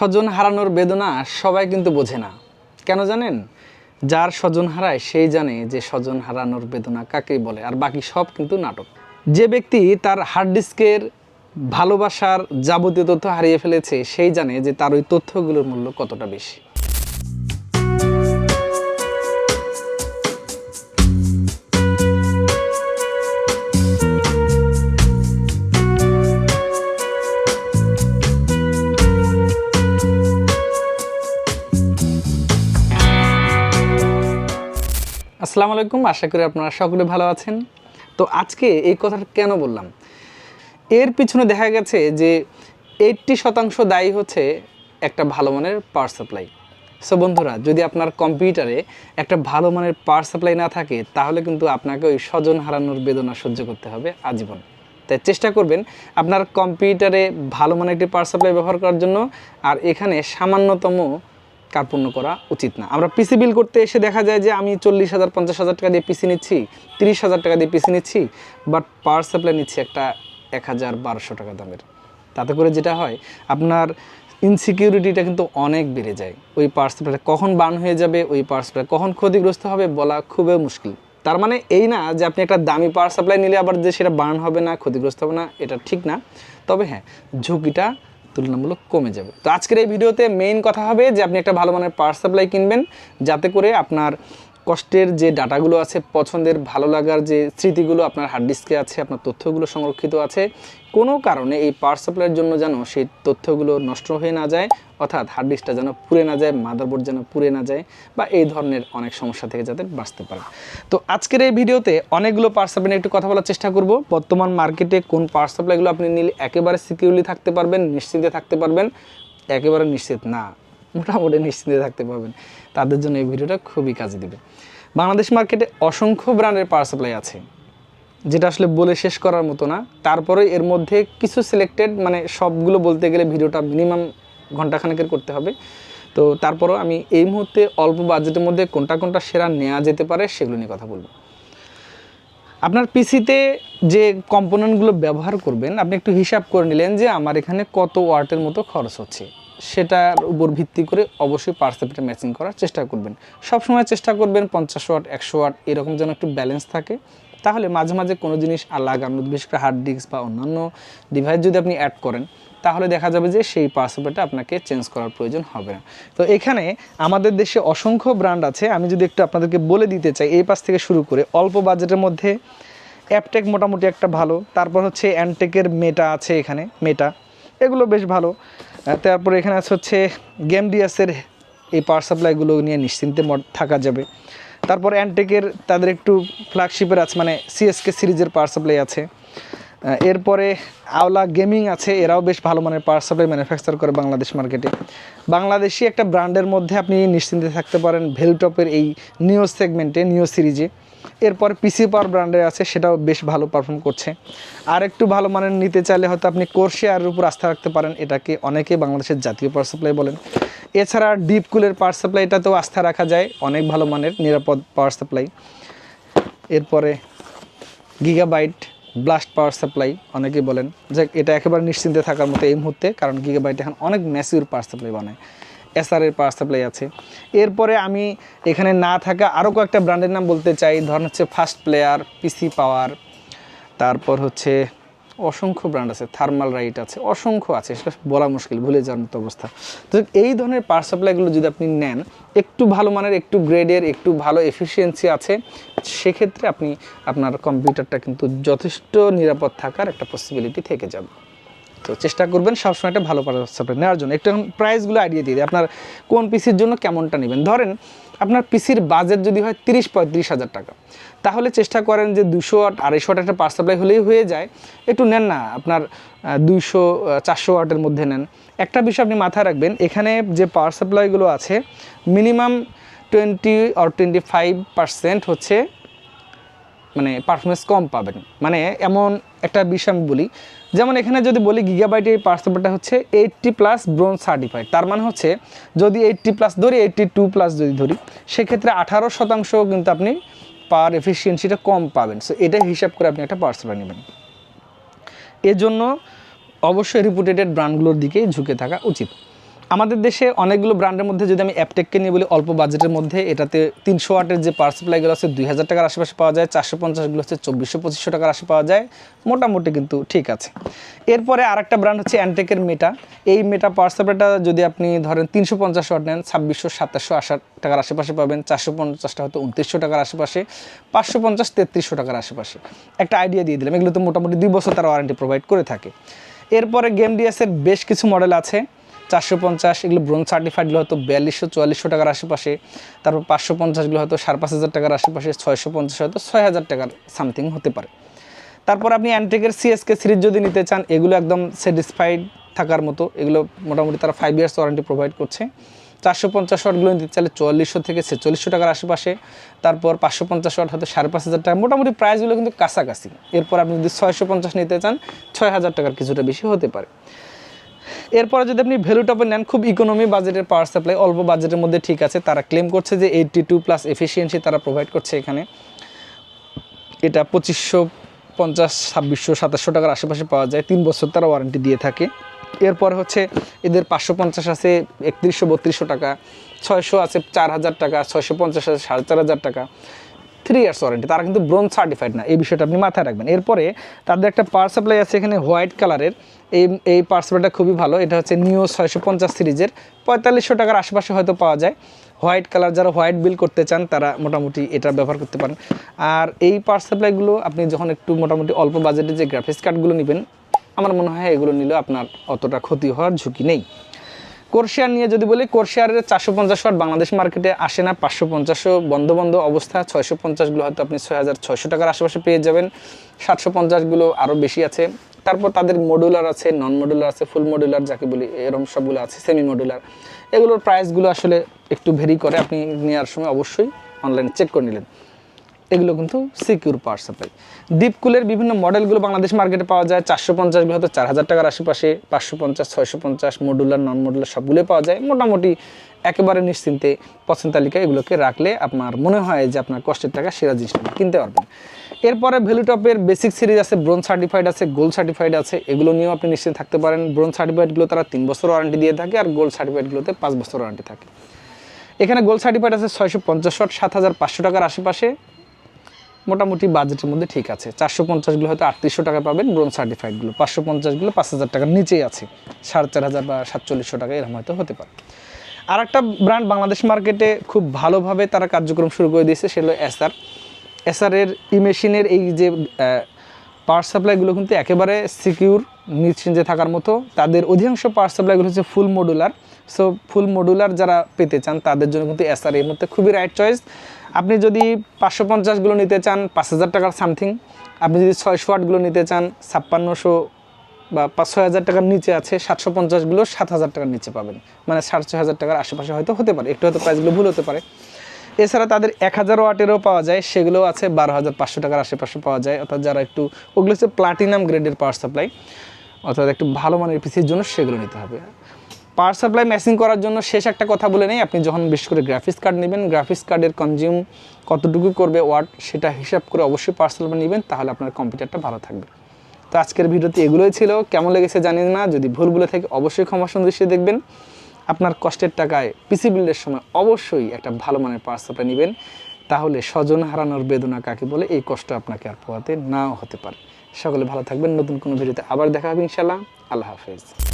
স্বজন হারানোর বেদনা সবাই কিন্তু বোঝে না। কেন জানেন? যার স্বজন হারায় সেই জানে যে স্বজন হারানোর বেদনা কাকেই বলে, আর বাকি সব কিন্তু নাটক। যে ব্যক্তি তার হার্ড ডিস্কের ভালোবাসার যাবতীয় তথ্য হারিয়ে ফেলেছে, সেই জানে যে তার ওই তথ্যগুলোর মূল্য কতটা বেশি। আসসালামু আলাইকুম, আশা করি আপনারা সকলে ভালো আছেন। তো আজকে এই কথাটা কেন বললাম? এর পিছনে দেখা গেছে যে এইট্টি শতাংশ দায়ী হচ্ছে একটা ভালো মানের পাওয়ার সাপ্লাই। সো বন্ধুরা, যদি আপনার কম্পিউটারে একটা ভালো মানের পাওয়ার সাপ্লাই না থাকে, তাহলে কিন্তু আপনাকে ওই স্বজন হারানোর বেদনা সহ্য করতে হবে আজীবন। তাই চেষ্টা করবেন আপনার কম্পিউটারে ভালো মানের একটি পাওয়ার সাপ্লাই ব্যবহার করার জন্য, আর এখানে সামান্যতম কার্পণ্য করা উচিত না। আমরা পিসি বিল করতে এসে দেখা যায় যে আমি চল্লিশ হাজার, পঞ্চাশ হাজার টাকা দিয়ে পিসি নিচ্ছি, তিরিশ হাজার টাকা দিয়ে পিসি নিচ্ছি বাট পাওয়ার সাপ্লাই নিচ্ছি একটা এক হাজার বারোশো টাকা দামের। তাতে করে যেটা হয়, আপনার ইনসিকিউরিটিটা কিন্তু অনেক বেড়ে যায়। ওই পাওয়ার সাপ্লাইটা কখন বার্ন হয়ে যাবে, ওই পাওয়ার সাপ্লাই কখন ক্ষতিগ্রস্ত হবে বলা খুবই মুশকিল। তার মানে এই না যে আপনি একটা দামি পাওয়ার সাপ্লাই নিলে আবার যে সেটা বার্ন হবে না, ক্ষতিগ্রস্ত হবে না, এটা ঠিক না। তবে হ্যাঁ ঝুঁকিটা তুলনামূলক কমে যাবে। তো আজকের এই ভিডিওতে মেইন কথা হবে যে আপনি একটা ভালো মানের পাওয়ার সাপ্লাই কিনবেন, যাতে করে আপনার কষ্টের যে ডাটাগুলো আছে, পছন্দের, ভালো লাগার যে স্মৃতিগুলো আপনার হার্ড ডিস্কে আছে, আপনার তথ্যগুলো সংরক্ষিত আছে, কোনো কারণে এই পাওয়ার সাপ্লাইয়ের জন্য যেন সেই তথ্যগুলো নষ্ট হয়ে না যায়, অর্থাৎ হার্ড ডিস্কটা যেন পুড়ে না যায় মাদারবোর্ড যেন পুড়ে না যায়, বা এই ধরনের অনেক সমস্যা থেকে যাতে বাঁচতে পারে। তো আজকের এই ভিডিওতে অনেকগুলো পাওয়ার সাপ্লাই একটু কথা বলার চেষ্টা করব। বর্তমান মার্কেটে কোন পাওয়ার সাপ্লাইগুলো আপনি নিলে একেবারে সিকিউরলি থাকতে পারবেন, নিশ্চিন্তে থাকতে পারবেন? একেবারে নিশ্চিত না। মোটামুটি নিশ্চিন্তে থাকতে পারবেন। তাদের জন্য এই ভিডিওটা খুবই কাজে দেবে। বাংলাদেশ মার্কেটে অসংখ্য ব্র্যান্ডের পাওয়ার সাপ্লাই আছে, যেটা আসলে বলে শেষ করার মতো না। তারপরে এর মধ্যে কিছু সিলেক্টেড মানে সবগুলো বলতে গেলে ভিডিওটা মিনিমাম ঘন্টাখানেকের করতে হবে। তো তারপরও আমি এই মুহূর্তে অল্প বাজেটের মধ্যে কোনটা কোনটা সেরা নেওয়া যেতে পারে সেগুলো নিয়ে কথা বলব। আপনার পিসিতে যে কম্পোনেন্টগুলো ব্যবহার করবেন, আপনি একটু হিসাব করে নিলেন যে আমার এখানে কত ওয়াটের মতো খরচ হচ্ছে। সেটার উপর ভিত্তি করে অবশ্যই পার্সেপ্টে ম্যাচিং করার চেষ্টা করবেন। সবসময় চেষ্টা করবেন পঞ্চাশ ওয়াট, একশো ওয়াট, এরকম যেন একটু ব্যালেন্স থাকে। তাহলে মাঝে মাঝে কোনো জিনিস আর লাগানো বিশেষ করে হার্ড ডিস্ক বা অন্যান্য ডিভাইস যদি আপনি অ্যাড করেন, তাহলে দেখা যাবে যে সেই পার্সেপ্টটা আপনাকে চেঞ্জ করার প্রয়োজন হবে না। তো এখানে আমাদের দেশে অসংখ্য ব্র্যান্ড আছে। আমি যদি একটু আপনাদেরকে বলে দিতে চাই, এই পাশ থেকে শুরু করে অল্প বাজেটের মধ্যে অ্যাপটেক মোটামুটি একটা ভালো, তারপর হচ্ছে অ্যানটেকের মেটা আছে এখানে মেটা এগুলো বেশ ভালো। তারপর এখানে আছে হচ্ছে গেম ডিএসের এই পাওয়ার সাপ্লাইগুলো নিয়ে নিশ্চিন্তে থাকা যাবে। তারপর অ্যানটেকের তাদের একটু ফ্ল্যাগশিপের আছে মানে সিএসকে সিরিজের পাওয়ার সাপ্লাই আছে। এরপরে আওলা গেমিং আছে, এরাও বেশ ভালো মানের পাওয়ার সাপ্লাই ম্যানুফ্যাকচার করে বাংলাদেশ মার্কেটে বাংলাদেশি একটা ব্র্যান্ডের মধ্যে আপনি নিশ্চিন্তে থাকতে পারেন ভেলটপের এই নিও সেগমেন্টে নিও সিরিজে এরপর পিসি পাওয়ার ব্র্যান্ডের আছে, সেটাও বেশ ভালো পারফর্ম করছে। আর একটু ভালো মানের নিতে চাইলে হয়তো আপনি কোর্শিয়ারের উপর আস্থা রাখতে পারেন, এটাকে অনেকে বাংলাদেশের জাতীয় পাওয়ার সাপ্লাই বলেন। এছাড়া ডিপ কুলের পাওয়ার সাপ্লাইটাতেও আস্থা রাখা যায়, অনেক ভালো মানের নিরাপদ পাওয়ার সাপ্লাই এরপরে গিগাবাইট ব্লাস্ট পাওয়ার সাপ্লাই অনেকেই বলেন। যে এটা একেবারে নিশ্চিন্তে থাকার মতো এই মুহূর্তে, কারণ গিগাবাইট এখন অনেক ম্যাসিউর পাওয়ার সাপ্লাই বানায়। এসআরের পাওয়ার সাপ্লাই আছে। এরপরে আমি এখানে না থাকা আরও কয়েকটা ব্র্যান্ডের নাম বলতে চাই। ধরেন হচ্ছে ফার্স্ট প্লেয়ার পিসি পাওয়ার তারপর হচ্ছে অসংখ্য ব্র্যান্ড আছে থার্মাল রাইট আছে, অসংখ্য আছে, সেটা বলা মুশকিল, ভুলে যাওয়ার মতো অবস্থা। তো এই ধরনের পাওয়ার সাপ্লাইগুলো যদি আপনি নেন, একটু ভালো মানের, একটু গ্রেডের একটু ভালো এফিসিয়েন্সি আছে, সেক্ষেত্রে আপনি আপনার কম্পিউটারটা কিন্তু যথেষ্ট নিরাপদ থাকার একটা পসিবিলিটি থেকে যাবে। তো চেষ্টা করবেন সবসময় একটা ভালো সাপ্লাই নেওয়ার জন্য। একটু এখন প্রাইসগুলো আইডিয়া দিয়ে দিই। আপনার কোন পিসির জন্য কেমনটা নেবেন? ধরেন আপনার পিসির বাজেট যদি হয় তিরিশ পঁয়ত্রিশ হাজার টাকা, তাহলে চেষ্টা করেন যে দুশো ওয়াট, আড়াইশো ওয়াট একটা পাওয়ার সাপ্লাই হলেই হয়ে যায়। একটু নেন না, আপনার দুইশো চারশো ওয়াটের মধ্যে নেন। একটা বিষয় আপনি মাথায় রাখবেন, এখানে যে পাওয়ার সাপ্লাইগুলো আছে minimum twenty or twenty five percent হচ্ছে মানে পারফরমেন্স কম পাবেন। মানে এমন একটা বিষয় আমি বলি যেমন এখানে যদি বলি গিগাবাইটের এই পার্সপোর্টটা হচ্ছে এইটটি প্লাস ব্রোঞ্জ সার্টিফাইড তার মানে হচ্ছে যদি এইটটি প্লাস ধরি এইটটি টু প্লাস যদি ধরি, সেক্ষেত্রে আঠারো শতাংশ কিন্তু আপনি পাওয়ার এফিসিয়েন্সিটা কম পাবেন। সো এটা হিসাব করে আপনি একটা পার্সপোর্ট নেবেন। এজন্য অবশ্যই রিপুটেটেড ব্র্যান্ডগুলোর দিকেই ঝুঁকে থাকা উচিত। আমাদের দেশে অনেকগুলো ব্র্যান্ডের মধ্যে যদি আমি অ্যাপটেককে নিয়ে বলি, অল্প বাজেটের মধ্যে এটাতে তিনশো ওয়াটের যে পাওয়ার সাপ্লাইগুলো আছে, দুই হাজার টাকার আশেপাশে পাওয়া যায়, চারশো পঞ্চাশগুলো হচ্ছে চব্বিশশো, পঁচিশশো টাকার আশে পাওয়া যায়। মোটামুটি কিন্তু ঠিক আছে। এরপরে আরেকটা ব্র্যান্ড হচ্ছে অ্যান্টেকের মেটা এই মেটা পাওয়ার সাপ্লাইটা যদি আপনি ধরেন তিনশো পঞ্চাশ ওয়াট নেন, ছাব্বিশশো, সাতাশশো আশা টাকার আশেপাশে পাবেন, চারশো পঞ্চাশটা হয়তো উনত্রিশশো টাকার আশেপাশে, পাঁচশো পঞ্চাশ, তেত্রিশশো টাকার আশেপাশে। একটা আইডিয়া দিয়ে দিলাম। এগুলো তো মোটামুটি দুই বছর তারা ওয়ারেন্টি প্রোভাইড করে থাকে। এরপরে গেম ডিএসের বেশ কিছু মডেল আছে। চারশো পঞ্চাশ, এগুলো ব্রোঞ্জ সার্টিফাইডগুলো হয়তো বিয়াল্লিশশো, চুয়াল্লিশশো টাকার আশেপাশে। তারপর পাঁচশো পঞ্চাশগুলো হয়তো সাড়ে পাঁচ হাজার টাকার আশেপাশে, ছয়শো পঞ্চাশ হয়তো ছয় হাজার টাকার সামথিং হতে পারে। তারপর আপনি অ্যান্টেকের সিএসকে সিরিজ যদি নিতে চান, এগুলো একদম স্যাটিসফাইড থাকার মতো, এগুলো মোটামুটি তারা ফাইভ ইয়ার্স ওয়ারেন্টি প্রোভাইড করছে। চারশো পঞ্চাশ ওয়াটগুলো নিতে চাইলে চুয়াল্লিশশো থেকে ছেচল্লিশশো টাকার আশেপাশে, তারপর পাঁচশো পঞ্চাশ ওয়াট হয়তো সাড়ে পাঁচ হাজার টাকা। মোটামুটি প্রাইসগুলো কিন্তু কাছাকাছি। এরপর আপনি যদি ছয়শো পঞ্চাশ নিতে চান, ছয় হাজার টাকার কিছুটা বেশি হতে পারে। এরপরে যদি আপনি ভ্যালু টপে নেন, খুব ইকোনমি বাজেটের পাওয়ার সাপ্লাই অল্প বাজেটের মধ্যে ঠিক আছে। তারা ক্লেম করছে যে এইটটি টু প্লাস এফিসিয়েন্সি তারা প্রোভাইড করছে এখানে। এটা পঁচিশশো পঞ্চাশ, ছাব্বিশশো, সাতাশশো টাকার আশেপাশে পাওয়া যায়। তিন বছর তারা ওয়ারেন্টি দিয়ে থাকে। এরপর হচ্ছে এদের পাঁচশো পঞ্চাশ আছে, একত্রিশশো, বত্রিশশো টাকা। ছয়শো আছে, চার হাজার টাকা। ছয়শো পঞ্চাশ আছে, সাড়ে চার হাজার টাকা। থ্রি ইয়ার্স ওয়ারেন্টি তারা কিন্তু ব্রোঞ্জ সার্টিফাইড না। এই বিষয়টা আপনি মাথায় রাখবেন। এরপরে তাদের একটা পাওয়ার সাপ্লাই আছে এখানে হোয়াইট কালারের এই এই পাওয়ার সাপ্লাইটা খুবই ভালো। এটা হচ্ছে নিও ছয়শো পঞ্চাশ সিরিজের পঁয়তাল্লিশশো টাকার আশেপাশে হয়তো পাওয়া যায়। হোয়াইট কালার যারা হোয়াইট বিল করতে চান, তারা মোটামুটি এটা ব্যবহার করতে পারেন। আর এই পাওয়ার সাপ্লাইগুলো আপনি যখন একটু মোটামুটি অল্প বাজেটে যে গ্রাফিক্স কার্ডগুলো নেবেন, আমার মনে হয় এগুলো নিলেও আপনার অতটা ক্ষতি হওয়ার ঝুঁকি নেই। কোরশিয়ার নিয়ে যদি বলি, কোরশিয়ারের চারশো পঞ্চাশ ওয়াট বাংলাদেশ মার্কেটে আসে না, পাঁচশো পঞ্চাশও বন্ধ বন্ধ অবস্থা, ছয়শো পঞ্চাশগুলো হয়তো আপনি ছয় হাজার ছয়শো টাকার আশেপাশে পেয়ে যাবেন, সাতশো পঞ্চাশগুলো আরও বেশি আছে। তারপর তাদের মডুলার আছে নন মডুলার আছে ফুল মডুলার যাকে বলি এরকম সবগুলো আছে সেমি মডুলার এগুলোর প্রাইসগুলো আসলে একটু ভেরি করে, আপনি নেওয়ার সময় অবশ্যই অনলাইনে চেক করে নিলেন। এগুলো কিন্তু সিকিউর পাওয়ার সাপ্লাই ডিপকুলের বিভিন্ন মডেলগুলো বাংলাদেশ মার্কেটে পাওয়া যায়। চারশো পঞ্চাশগুলো হয়তো চার হাজার টাকার আশেপাশে, পাঁচশো পঞ্চাশ, ছয়শো পঞ্চাশ মডুলার নন মডুলার সবগুলোই পাওয়া যায়। মোটামুটি একেবারে নিশ্চিন্তে পছন্দ তালিকা এগুলোকে রাখলে আপনার মনে হয় যে আপনার কষ্টের টাকা সেরা জিনিসটা কিনতে পারবেন। এরপরে ভ্যালুটপের বেসিক সিরিজ আছে ব্রোঞ্জ সার্টিফাইড আছে গোল্ড সার্টিফাইড আছে। এগুলো নিয়েও আপনি নিশ্চিত থাকতে পারেন। ব্রোঞ্জ সার্টিফাইডগুলো তারা তিন বছর ওয়ারেন্টি দিয়ে থাকে আর গোল্ড সার্টিফাইডগুলোতে পাঁচ বছর ওয়ারেন্টি থাকে। এখানে গোল্ড সার্টিফাইড আছে ছয়শো পঞ্চাশ সাত হাজার পাঁচশো টাকার আশেপাশে। মোটামুটি বাজেটের মধ্যে ঠিক আছে। চারশো পঞ্চাশগুলো হয়তো আটত্রিশশো টাকা পাবেন ব্রোঞ্জ সার্টিফাইডগুলো পাঁচশো পঞ্চাশগুলো পাঁচ হাজার টাকার নিচেই আছে। সাড়ে চার হাজার বা সাতচল্লিশশো টাকা এরকম হয়তো হতে পারে। আর একটা ব্র্যান্ড বাংলাদেশ মার্কেটে খুব ভালোভাবে তারা কার্যক্রম শুরু করে দিয়েছে সেগুলো এসআর এসআরের ই মেশিনের এই যে পাওয়ার সাপ্লাইগুলো কিন্তু একেবারে সিকিউর নিশ্চিন্তে থাকার মতো। তাদের অধিকাংশ পাওয়ার সাপ্লাইগুলো হচ্ছে full modular so full modular যারা পেতে চান, তাদের জন্য কিন্তু এসআর এর মধ্যে খুবই রাইট চয়েস আপনি যদি পাঁচশো পঞ্চাশগুলো নিতে চান, পাঁচ হাজার টাকার সামথিং আপনি যদি ছয়শো আটগুলো নিতে চান, ছাপ্পান্নশো বা পাঁচ ছয় হাজার টাকার নিচে আছে, সাতশো পঞ্চাশগুলো সাত হাজার টাকার নিচে পাবেন। মানে সাড়ে ছয় হাজার টাকার আশেপাশে হয়তো হতে পারে। একটু হয়তো প্রাইসগুলো ভুল হতে পারে। এছাড়া তাদের এক হাজার ওয়াটেরও পাওয়া যায় সেগুলো আছে বারো হাজার পাঁচশো টাকার আশেপাশে পাওয়া যায়। অর্থাৎ যারা একটু, ওগুলো হচ্ছে প্লাটিনাম গ্রেডের পাওয়ার সাপ্লাই অর্থাৎ একটু ভালো মানের পিসির জন্য সেগুলো নিতে হবে। পাওয়ার সাপ্লাই ম্যাচিং করার জন্য শেষ একটা কথা বলে নেই। আপনি যখন বিশেষ করে গ্রাফিক্স কার্ড নেবেন গ্রাফিক্স কার্ডের কনজিউম কতটুকু করবে ওয়াট সেটা হিসাব করে অবশ্যই পাওয়ার সাপ্লাই নেবেন, তাহলে আপনার কম্পিউটারটা ভালো থাকবে। তো আজকের ভিডিওতে এগুলোই ছিল। কেমন লেগেছে জানি না? যদি ভুল ভুলগুলো থাকে, অবশ্যই ক্ষমা দৃষ্টি দেখবেন। আপনার কষ্টের টাকায় পিসি বিল্ডের সময় অবশ্যই একটা ভালো মানের পাওয়ার সাপ্লাই নেবেন। তাহলে স্বজন হারানোর বেদনা কাকে বলে? এই কষ্ট আপনাকে আর পোয়াতে নাও হতে পারে। সকলে ভালো থাকবেন। নতুন কোনো ভিডিওতে আবার দেখা হবে ইনশাল্লাহ আল্লাহ হাফেজ।